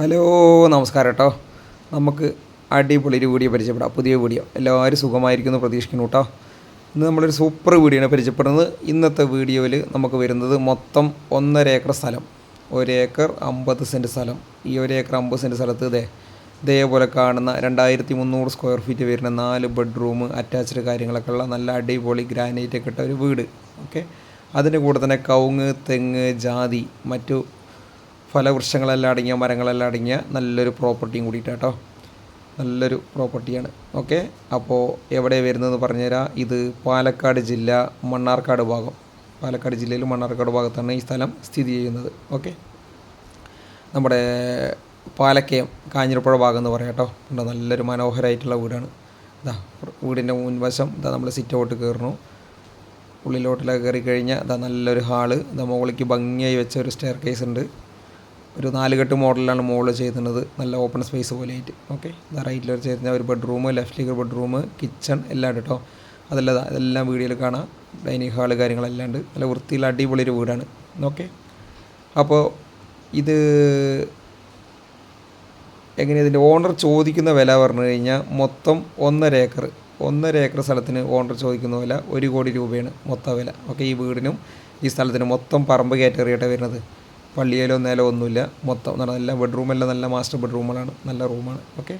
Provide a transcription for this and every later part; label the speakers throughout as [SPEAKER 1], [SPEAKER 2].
[SPEAKER 1] Hello നമസ്കാരം കേട്ടോ നമുക്ക് അടിപൊളി ഒരു വീഡിയോ പരിചയപ്പെടാം. പുതിയ വീഡിയോ. എല്ലാവരും സുഖമായിരിക്കുന്നു പ്രതീക്ഷിക്കുന്നു കേട്ടോ ഇന്ന് നമ്മളൊരു സൂപ്പർ വീഡിയോയാണ് പരിചയപ്പെടുന്നത്. ഇന്നത്തെ വീഡിയോയിൽ നമുക്ക് വരുന്നത് മൊത്തം ഒന്നര ഏക്കർ സ്ഥലം. ഒരേക്കർ അമ്പത് സെന്റ് സ്ഥലം. ഈ ഒരേക്കർ അമ്പത് സെന്റ് സ്ഥലത്ത് ഇതേ ഇതേപോലെ കാണുന്ന രണ്ടായിരത്തി മുന്നൂറ് സ്ക്വയർ ഫീറ്റ് വരുന്ന നാല് ബെഡ്റൂം അറ്റാച്ച്ഡ് കാര്യങ്ങളൊക്കെ ഉള്ള നല്ല അടിപൊളി ഗ്രാനൈറ്റ് ഒക്കെ ഇട്ട ഒരു വീട്. ഓക്കെ അതിന്റെ കൂടെ തന്നെ കവുങ്ങ് തെങ്ങ് ജാതി മറ്റു ഫലവൃക്ഷങ്ങളെല്ലാം അടങ്ങിയ മരങ്ങളെല്ലാം അടങ്ങിയ നല്ലൊരു പ്രോപ്പർട്ടിയും കൂടിയിട്ട് കേട്ടോ നല്ലൊരു പ്രോപ്പർട്ടിയാണ് ഓക്കെ അപ്പോൾ എവിടെ വരുന്നതെന്ന് പറഞ്ഞുതരാം. ഇത് പാലക്കാട് ജില്ല മണ്ണാർക്കാട് ഭാഗം. പാലക്കാട് ജില്ലയിൽ മണ്ണാർക്കാട് ഭാഗത്താണ് ഈ സ്ഥലം സ്ഥിതി ചെയ്യുന്നത്. ഓക്കെ നമ്മുടെ പാലക്കയം കാഞ്ഞിരപ്പുഴ ഭാഗം എന്ന് പറയാം കേട്ടോ നല്ലൊരു മനോഹരമായിട്ടുള്ള വീടാണ്. ഇതാ വീടിന്റെ മുൻവശം ഇതാ നമ്മൾ സിറ്റ് ഔട്ട് കയറുന്നു ഉള്ളിലോട്ടിലൊക്കെ കയറി കഴിഞ്ഞാൽ ഇതാ നല്ലൊരു ഹാൾ. ഇതാ മുകളിലേക്ക് ഭംഗിയായി വെച്ച ഒരു സ്റ്റെയർ കേസ് ഉണ്ട്. ഒരു നാലുകെട്ട് മോഡലാണ് മുകളിൽ ചെയ്യുന്നത് നല്ല ഓപ്പൺ സ്പേസ് പോലെ ആയിട്ട് ഓക്കെ റൈറ്റിൽ ചേരുന്ന ഒരു ബെഡ്റൂം ലെഫ്റ്റിലേക്ക് ഒരു ബെഡ്റൂം കിച്ചൺ എല്ലാം ഉണ്ട് കേട്ടോ അതെല്ലാം ഇതാ ഇതെല്ലാം വീഡിയോയിൽ കാണാം. ഡൈനിങ് ഹാൾ കാര്യങ്ങളെല്ലാം നല്ല വൃത്തിയിൽ അടിപൊളി ഒരു വീടാണ്. ഓക്കെ അപ്പോൾ ഇത് എങ്ങനെ ഇതിന്റെ ഓണർ ചോദിക്കുന്ന വില പറഞ്ഞു കഴിഞ്ഞാൽ മൊത്തം ഒന്നര ഏക്കർ. ഒന്നര ഏക്കർ സ്ഥലത്തിന് ഓണർ ചോദിക്കുന്ന വില ഒരു കോടി രൂപയാണ് മൊത്ത വില. ഓക്കെ ഈ വീടിനും ഈ സ്ഥലത്തിനും മൊത്തം പറമ്പ് കയറ്ററിയട്ടെ വരുന്നത്. പള്ളിയിലോ നിലോ ഒന്നുമില്ല. മൊത്തം നല്ല ബെഡ്റൂമെല്ലാം നല്ല മാസ്റ്റർ ബെഡ്റൂമുകളാണ് നല്ല റൂമാണ് ഓക്കെ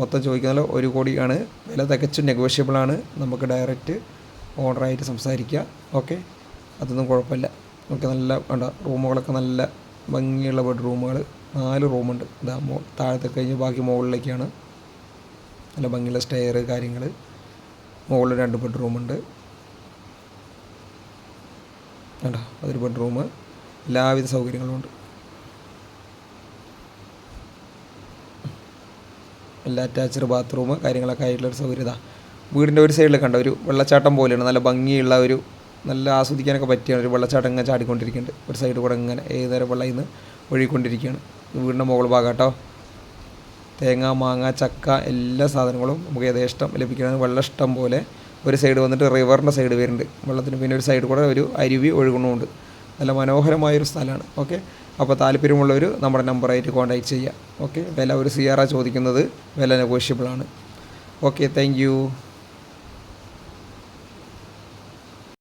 [SPEAKER 1] മൊത്തം ചോദിക്കുന്നത് ഒരു കോടിയാണ്. വില തികച്ചും നെഗോഷ്യബിൾ ആണ്. നമുക്ക് ഡയറക്റ്റ് ഓർഡറായിട്ട് സംസാരിക്കുക ഓക്കെ അതൊന്നും കുഴപ്പമില്ല. നമുക്ക് നല്ല വേണ്ട റൂമുകളൊക്കെ നല്ല ഭംഗിയുള്ള ബെഡ്റൂമുകൾ നാല് റൂമുണ്ട് ഇതാ മോ താഴത്തെ കഴിഞ്ഞ് ബാക്കി മുകളിലേക്കാണ്. നല്ല ഭംഗിയുള്ള സ്റ്റെയർ കാര്യങ്ങൾ മുകളിൽ രണ്ട് ബെഡ്റൂമുണ്ട് വേണ്ട അതൊരു ബെഡ്റൂം എല്ലാവിധ സൗകര്യങ്ങളും ഉണ്ട്. എല്ലാ അറ്റാച്ച്ഡ് ബാത്റൂം കാര്യങ്ങളൊക്കെ ആയിട്ടുള്ളൊരു സൗകര്യത. വീടിന്റെ ഒരു സൈഡിൽ കണ്ട ഒരു വെള്ളച്ചാട്ടം പോലെയാണ്. നല്ല ഭംഗിയുള്ള ഒരു നല്ല ആസ്വദിക്കാനൊക്കെ പറ്റിയാണ് ഒരു വെള്ളച്ചാട്ടം ഇങ്ങനെ ചാടിക്കൊണ്ടിരിക്കുന്നുണ്ട് ഒരു സൈഡ് കൂടെ ഇങ്ങനെ ഏത് നേരം വെള്ളം ഇന്ന് ഒഴുകിക്കൊണ്ടിരിക്കുകയാണ്. വീടിന്റെ മുകൾ ഭാഗം കേട്ടോ തേങ്ങ മാങ്ങ ചക്ക എല്ലാ സാധനങ്ങളും നമുക്ക് യഥേഷ്ടം ലഭിക്കുന്നത് വെള്ളം ഇഷ്ടം പോലെ ഒരു സൈഡ് വന്നിട്ട് റിവറിന്റെ സൈഡ് വരുന്നുണ്ട്. വെള്ളത്തിന് പിന്നെ ഒരു സൈഡ് കൂടെ ഒരു അരുവി ഒഴുകുന്നുമുണ്ട് നല്ല മനോഹരമായൊരു സ്ഥലമാണ്. ഓക്കെ അപ്പോൾ താല്പര്യമുള്ളവർ നമ്മുടെ നമ്പറായിട്ട് കോൺടാക്റ്റ് ചെയ്യുക ഓക്കെ വില ഒരു സിയാറാണ് ചോദിക്കുന്നത് വില നെഗോഷ്യബിളാണ് ഓക്കെ താങ്ക്